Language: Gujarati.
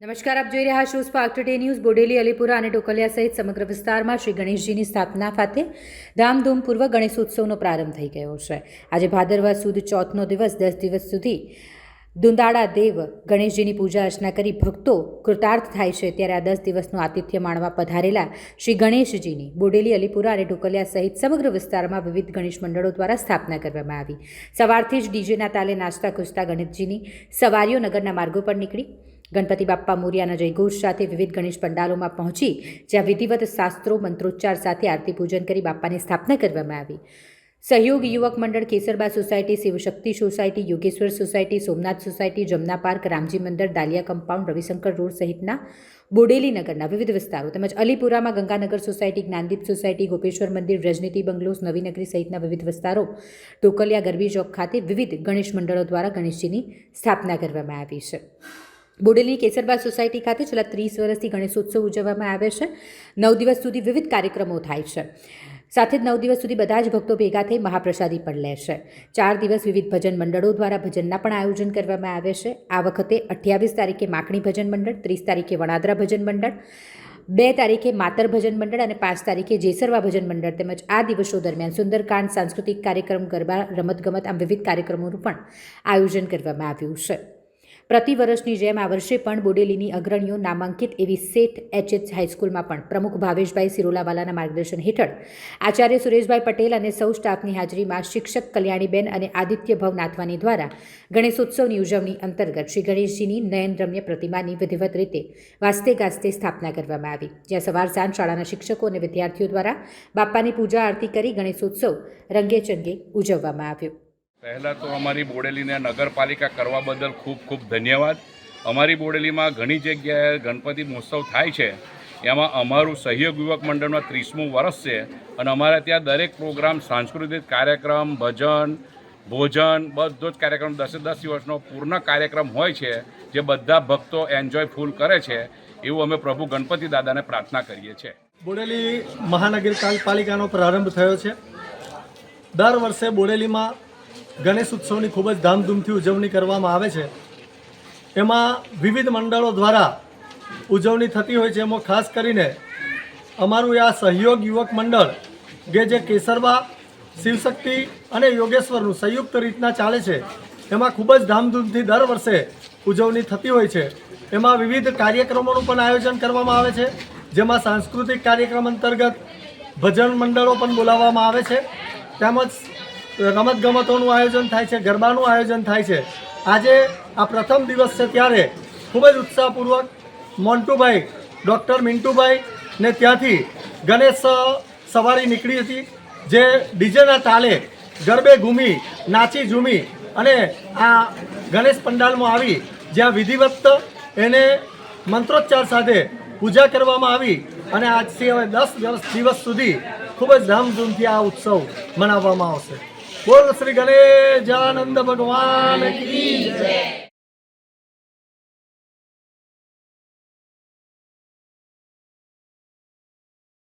નમસ્કાર, આપ જોઈ રહ્યા છો spark today news Bodeli, Alipura અને ટોકલિયા સહિત સમગ્ર વિસ્તારમાં શ્રી ગણેશજીની સ્થાપના ખાતે ધામધૂમપૂર્વક ગણેશોત્સવનો પ્રારંભ થઈ ગયો છે. આજે ભાદરવા સુદ ચોથનો દિવસ, દસ દિવસ સુધી દુંદાળા દેવ ગણેશજીની પૂજા અર્ચના કરી ભક્તો કૃતાર્થ થાય છે. ત્યારે આ દસ દિવસનું આતિથ્ય માણવા પધારેલા શ્રી ગણેશજીની બોડેલી, અલીપુરા અને ઢોકલિયા સહિત સમગ્ર વિસ્તારમાં વિવિધ ગણેશ મંડળો દ્વારા સ્થાપના કરવામાં આવી. સવારથી જ ડીજેના તાલે નાચતા કૂદતા ગણેશજીની સવારીઓ નગરના માર્ગો પર નીકળી. ગણપતિ બાપ્પા મોરિયાના જયઘોષ સાથે વિવિધ ગણેશ પંડાલોમાં પહોંચી, જ્યાં વિધિવત શાસ્ત્રો, મંત્રોચ્ચાર સાથે આરતી પૂજન કરી બાપ્પાની સ્થાપના કરવામાં આવી. સહયોગ યુવક મંડળ Kesarba society Shivshakti society, Yogeshwar society, Somnath society, Jamna park, Ramji Mandir, Daliya compound, Ravishankar road સહિતના બોડેલી નગરના વિવિધ વિસ્તારો તેમજ અલીપુરામાં ગંગાનગર સોસાયટી, જ્ઞાનદીપ સોસાયટી, ગોપેશ્વર મંદિર, રજનીતિ બંગલોસ નવીનગરી સહિતના વિવિધ વિસ્તારો, ટોકલિયા ગરબી ચોક ખાતે વિવિધ ગણેશ મંડળો દ્વારા ગણેશજીની સ્થાપના કરવામાં આવી છે. બોડેલી કેસરબા સોસાયટી ખાતે છેલ્લા ત્રીસ વર્ષથી ગણેશોત્સવ ઉજવવામાં આવે છે. નવ દિવસ સુધી વિવિધ કાર્યક્રમો થાય છે. સાથે જ નવ દિવસ સુધી બધા જ ભક્તો ભેગા થઈ મહાપ્રસાદી પણ લે છે. ચાર દિવસ વિવિધ ભજન મંડળો દ્વારા ભજનના પણ આયોજન કરવામાં આવે છે. આ વખતે અઠ્યાવીસ તારીખે માકણી ભજન મંડળ, ત્રીસ તારીખે વણાદરા ભજન મંડળ, બે તારીખે માતર ભજન મંડળ અને પાંચ તારીખે જેસરવા ભજન મંડળ તેમજ આ દિવસો દરમિયાન સુંદરકાંડ, સાંસ્કૃતિક કાર્યક્રમ, ગરબા, રમતગમત આમ વિવિધ કાર્યક્રમોનું પણ આયોજન કરવામાં આવ્યું છે. પ્રતિ વર્ષની જેમ આ વર્ષે પણ બોડેલીની અગ્રણીઓ નામાંકિત એવી સેઠ એચએચ હાઈસ્કૂલમાં પણ પ્રમુખ ભાવેશભાઈ સિરોલાવાલાના માર્ગદર્શન હેઠળ. આચાર્ય સુરેશભાઈ પટેલ અને સૌ સ્ટાફની હાજરીમાં શિક્ષક કલ્યાણીબેન અને આદિત્ય ભવ નાથવાની દ્વારા ગણેશોત્સવની ઉજવણી અંતર્ગત શ્રી ગણેશજીની નયનરમ્ય પ્રતિમાની વિધિવત રીતે વાસ્તે ગાસ્તે સ્થાપના કરવામાં આવી. જ્યાં સવાર સાંજ શાળાના શિક્ષકો અને વિદ્યાર્થીઓ દ્વારા બાપાની પૂજા આરતી કરી ગણેશોત્સવ રંગેચંગે ઉજવવામાં આવ્યો. પહેલાં તો અમારી બોડેલીને નગરપાલિકા કરવા બદલ ખૂબ ખૂબ ધન્યવાદ. અમારી બોડેલીમાં ઘણી જગ્યાએ ગણપતિ મહોત્સવ થાય છે. એમાં અમારું સહયોગ યુવક મંડળમાં ત્રીસમું વર્ષ છે અને અમારે ત્યાં દરેક પ્રોગ્રામ, સાંસ્કૃતિક કાર્યક્રમ, ભજન, ભોજન, બધો જ કાર્યક્રમ દસે દસ દિવસનો પૂર્ણ કાર્યક્રમ હોય છે જે બધા ભક્તો એન્જોય ફૂલ કરે છે. એવું અમે પ્રભુ ગણપતિ દાદાને પ્રાર્થના કરીએ છીએ. બોડેલી મહાનગરપાલિકાનો પ્રારંભ થયો છે. દર વર્ષે બોડેલીમાં ગણેશ ઉત્સવની ખૂબ જ ધામધૂમથી ઉજવણી કરવામાં આવે છે. એમાં વિવિધ મંડળો દ્વારા ઉજવણી થતી હોય છે. એમાં ખાસ કરીને અમારું આ સહયોગ યુવક મંડળ કે જે કેસરબા શિવશક્તિ અને યોગેશ્વરનું સંયુક્ત રીતના ચાલે છે, એમાં ખૂબ જ ધામધૂમથી દર વર્ષે ઉજવણી થતી હોય છે. એમાં વિવિધ કાર્યક્રમોનું પણ આયોજન કરવામાં આવે છે. જેમાં સાંસ્કૃતિક કાર્યક્રમ અંતર્ગત ભજન મંડળો પણ બોલાવવામાં આવે છે. તેમજ રમતગમતોનું આયોજન થાય છે, ગરબાનું આયોજન થાય છે. આજે આ પ્રથમ દિવસ છે ત્યારે ખૂબ જ ઉત્સાહપૂર્વક મોન્ટુભાઈ, ડૉક્ટર મિન્ટુભાઈ ને ત્યાંથી ગણેશ સવારી નીકળી હતી, જે ડીજેના તાલે ગરબે ઘૂમી, નાચી ઝૂમી અને આ ગણેશ પંડાલમાં આવી, જ્યાં વિધિવત એને મંત્રોચ્ચાર સાથે પૂજા કરવામાં આવી અને આજથી હવે દસ દિવસ સુધી ખૂબ જ ધામધૂમથી આ ઉત્સવ મનાવવામાં આવશે. બોલ શ્રી ગણેશાનંદ ભગવાન કી